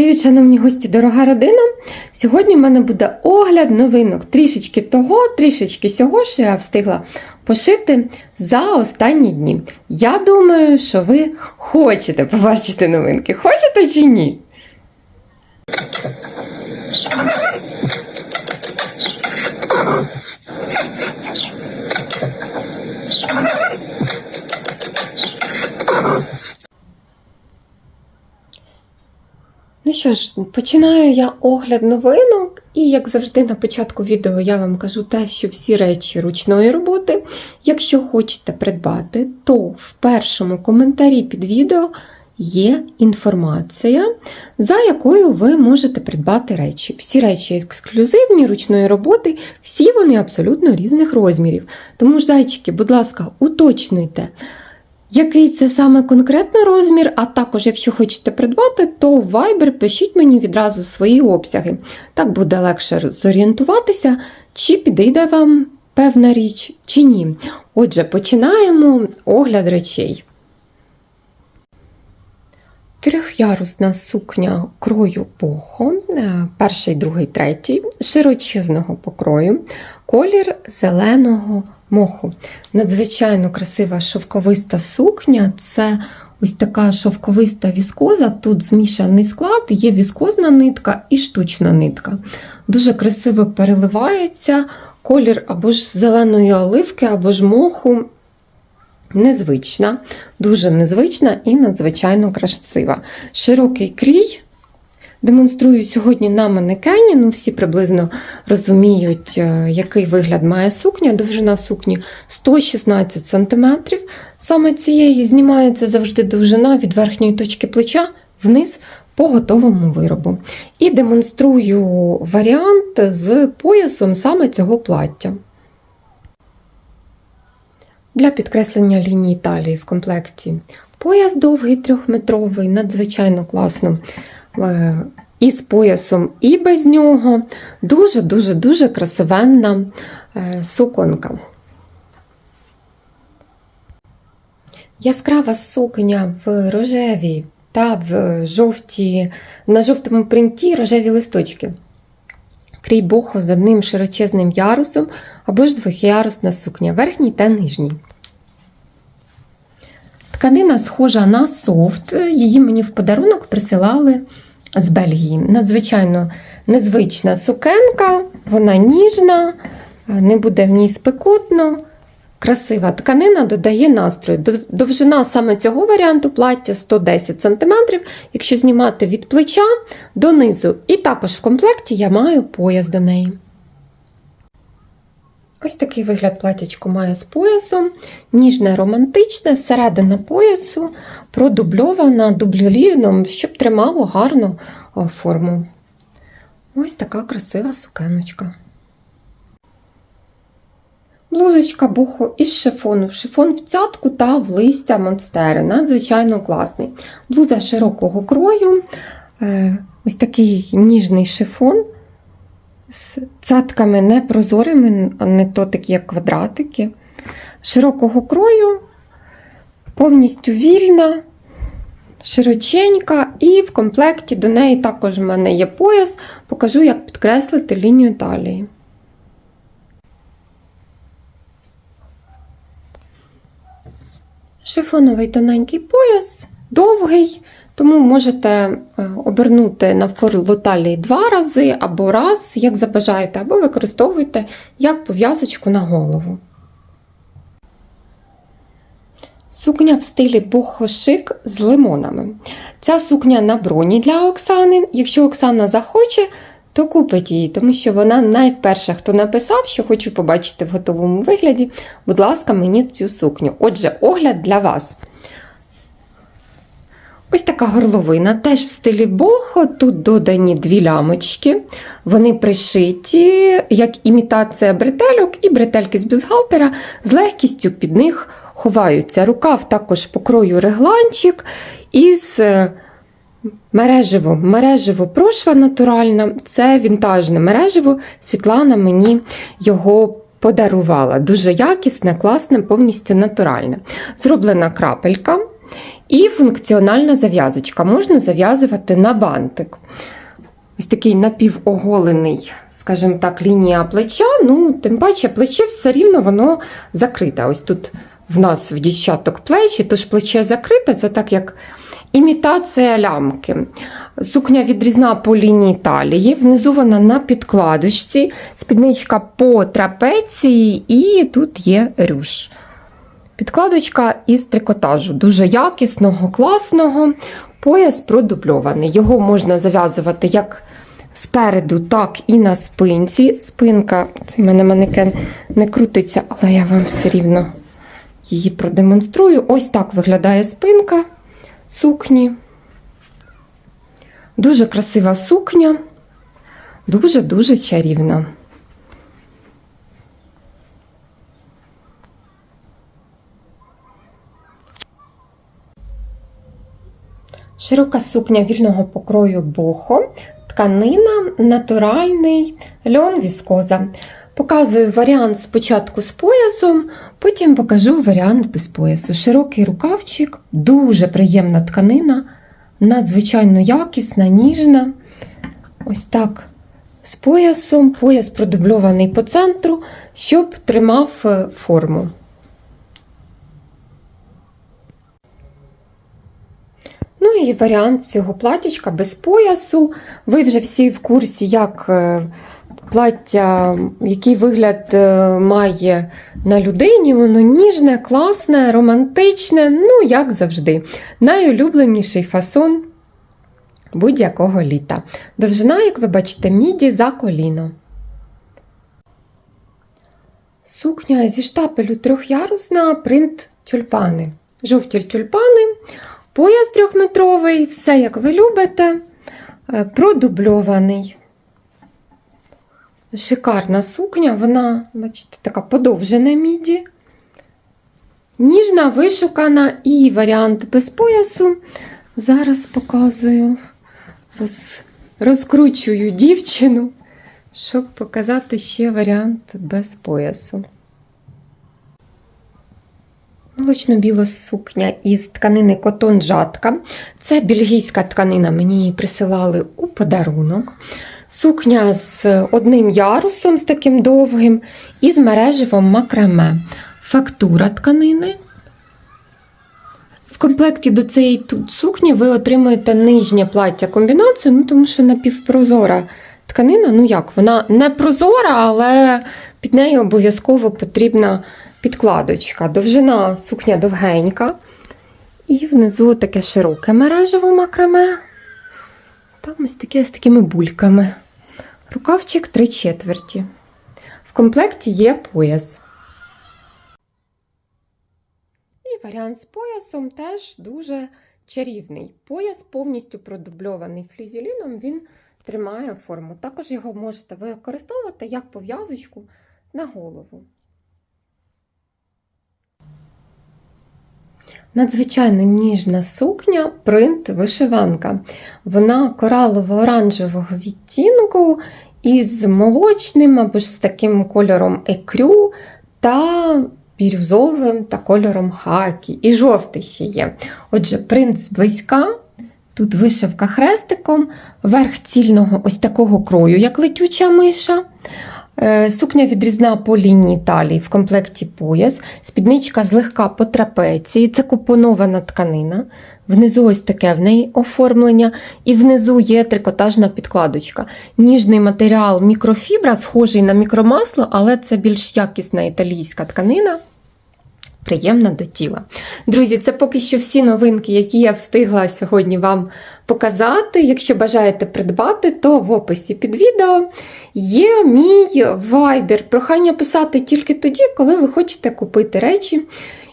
Привіт, шановні гості, дорога родина! Сьогодні в мене буде огляд новинок трішечки того, трішечки сього, що я встигла пошити за останні дні. Я думаю, що ви хочете побачити новинки. Хочете чи ні? Ну що ж, починаю я огляд новинок, і як завжди на початку відео я вам кажу те, що всі речі ручної роботи. Якщо хочете придбати, то в першому коментарі під відео є інформація, за якою ви можете придбати речі. Всі речі ексклюзивні ручної роботи, всі вони абсолютно різних розмірів. Тому ж, зайчики, будь ласка, уточнюйте. Який це саме конкретно розмір, а також, якщо хочете придбати, то в Viber пишіть мені відразу свої обсяги. Так буде легше зорієнтуватися, чи підійде вам певна річ, чи ні. Отже, починаємо огляд речей. Трьохярусна сукня крою похо, е, перший, другий, третій, широчезного покрою, колір зеленого моху. Надзвичайно красива шовковиста сукня. Це ось така шовковиста віскоза. Тут змішаний склад, є віскозна нитка і штучна нитка. Дуже красиво переливається колір або ж зеленої оливки, або ж моху. Незвична, дуже незвична і надзвичайно красива. Широкий крій. Демонструю сьогодні на манекені. Ну, всі приблизно розуміють, е, який вигляд має сукня. Довжина сукні 116 см. Саме цієї знімається завжди довжина від верхньої точки плеча вниз по готовому виробу. І демонструю варіант з поясом саме цього плаття. Для підкреслення лінії талії в комплекті пояс довгий трьохметровий, надзвичайно класно і з поясом, і без нього. Дуже-дуже-дуже красивенна е, суконка. Яскрава сукня в рожевій та в жовті, на жовтому принті рожеві листочки. Крій бохо з одним широчезним ярусом або ж двохярусна сукня, верхній та нижній. Тканина схожа на софт, її мені в подарунок присилали з Бельгії. Надзвичайно незвична сукенка, вона ніжна, не буде в ній спекотно. Красива тканина додає настрою. Довжина саме цього варіанту плаття 110 см, якщо знімати від плеча до низу. І також в комплекті я маю пояс до неї. Ось такий вигляд платячко має з поясом, ніжне, романтичне, середина поясу, продубльована дубліліном, щоб тримало гарну форму. Ось така красива сукеночка. Блузочка бухо із шифону. Шифон в цятку та в листя монстери. Надзвичайно класний. Блуза широкого крою, е, ось такий ніжний шифон з цятками не прозорими, а не то такі, як квадратики. Широкого крою, повністю вільна, широченька, і в комплекті до неї також в мене є пояс. Покажу, як підкреслити лінію талії. Шифоновий тоненький пояс, довгий, тому можете е, обернути навколо талії два рази або раз, як забажаєте, або використовуйте як пов'язочку на голову. Сукня в стилі бохо-шик з лимонами. Ця сукня на броні для Оксани. Якщо Оксана захоче, то купить її, тому що вона найперша, хто написав, що хочу побачити в готовому вигляді. Будь ласка, мені цю сукню. Отже, огляд для вас. Ось така горловина, теж в стилі бохо. Тут додані дві лямочки. Вони пришиті, як імітація бретельок, і бретельки з бюстгальтера з легкістю під них ховаються. Рукав також покрою регланчик із е, мережево. Мережево прошва натуральна, це вінтажне мережево. Світлана мені його подарувала. Дуже якісне, класне, повністю натуральне. Зроблена крапелька. І функціональна зав'язочка. Можна зав'язувати на бантик. Ось такий напівоголений, скажімо так, лінія плеча. Ну, тим паче, плече все рівно воно закрите. Ось тут в нас в дівчаток плечі, тож плече закрите, це так як імітація лямки. Сукня відрізна по лінії талії, внизу вона на підкладочці, спідничка по трапеції, і тут є рюш. Підкладочка із трикотажу, дуже якісного, класного. Пояс продубльований. Його можна зав'язувати як спереду, так і на спинці. Спинка, це в мене манекен не крутиться, але я вам все рівно її продемонструю. Ось так виглядає спинка сукні. Дуже красива сукня, дуже-дуже чарівна. Широка сукня вільного покрою бохо, тканина, натуральний льон віскоза. Показую варіант спочатку з поясом, потім покажу варіант без поясу. Широкий рукавчик, дуже приємна тканина, надзвичайно якісна, ніжна. Ось так. З поясом, пояс продубльований по центру, щоб тримав е, форму. Ну і варіант цього платічка без поясу. Ви вже всі в курсі, як е, плаття, який вигляд е, має на людині. Воно ніжне, класне, романтичне, ну, як завжди. Найулюбленіший фасон будь-якого літа. Довжина, як ви бачите, міді за коліно. Сукня зі штапелю трьохярусна, принт тюльпани. Жовті тюльпани. Пояс трьохметровий, все як ви любите, е, продубльований. Шикарна сукня, вона, бачите, така подовжена міді. Ніжна, вишукана і варіант без поясу. Зараз показую, роз, розкручую дівчину, щоб показати ще варіант без поясу. Молочно-біла сукня із тканини котон жатка. Це бельгійська тканина, мені її присилали у подарунок. Сукня з одним ярусом, з таким довгим, і з мереживом макраме. Фактура тканини. В комплекті до цієї сукні ви отримуєте нижнє плаття комбінацію, ну тому що напівпрозора тканина, ну як, вона не прозора, але під нею обов'язково потрібна підкладочка. Довжина сукня довгенька. І внизу таке широке мережево макраме. Там ось таке з такими бульками. Рукавчик 3 четверті. В комплекті є пояс. І варіант з поясом теж дуже чарівний. Пояс повністю продубльований флізеліном, він тримає форму. Також його можете використовувати як пов'язочку на голову. Надзвичайно ніжна сукня, принт вишиванка. Вона коралово-оранжевого відтінку із молочним або ж з таким кольором екрю та бірюзовим та кольором хакі. І жовтий ще є. Отже, принт зблизька. Тут вишивка хрестиком, верх цільного ось такого крою, як летюча миша. Е, Сукня відрізна по лінії талії в комплекті пояс, спідничка злегка по трапеції, це купонована тканина. Внизу ось таке в неї оформлення, і внизу є трикотажна підкладочка. Ніжний матеріал мікрофібра, схожий на мікромасло, але це більш якісна італійська тканина. Приємна до тіла. Друзі, це поки що всі новинки, які я встигла сьогодні вам показати. Якщо бажаєте придбати, то в описі під відео є мій вайбер. Прохання писати тільки тоді, коли ви хочете купити речі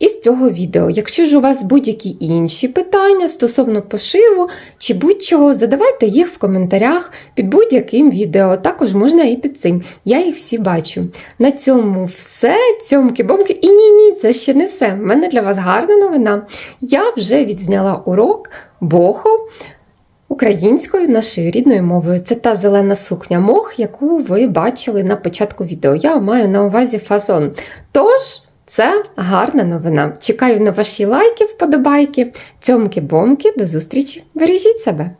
із цього відео. Якщо ж у вас будь-які інші питання стосовно пошиву чи будь-чого, задавайте їх в коментарях під будь-яким відео. Також можна і під цим. Я їх всі бачу. На цьому все. Цьомки-бомки. І ні-ні, це ще не все. У мене для вас гарна новина. Я вже відзняла урок Бохо. Українською нашою рідною мовою. Це та зелена сукня мох, яку ви бачили на початку відео. Я маю на увазі фазон. Тож, Це гарна новина. Чекаю на ваші лайки, вподобайки. Цьомки-бомки, до зустрічі! Бережіть себе!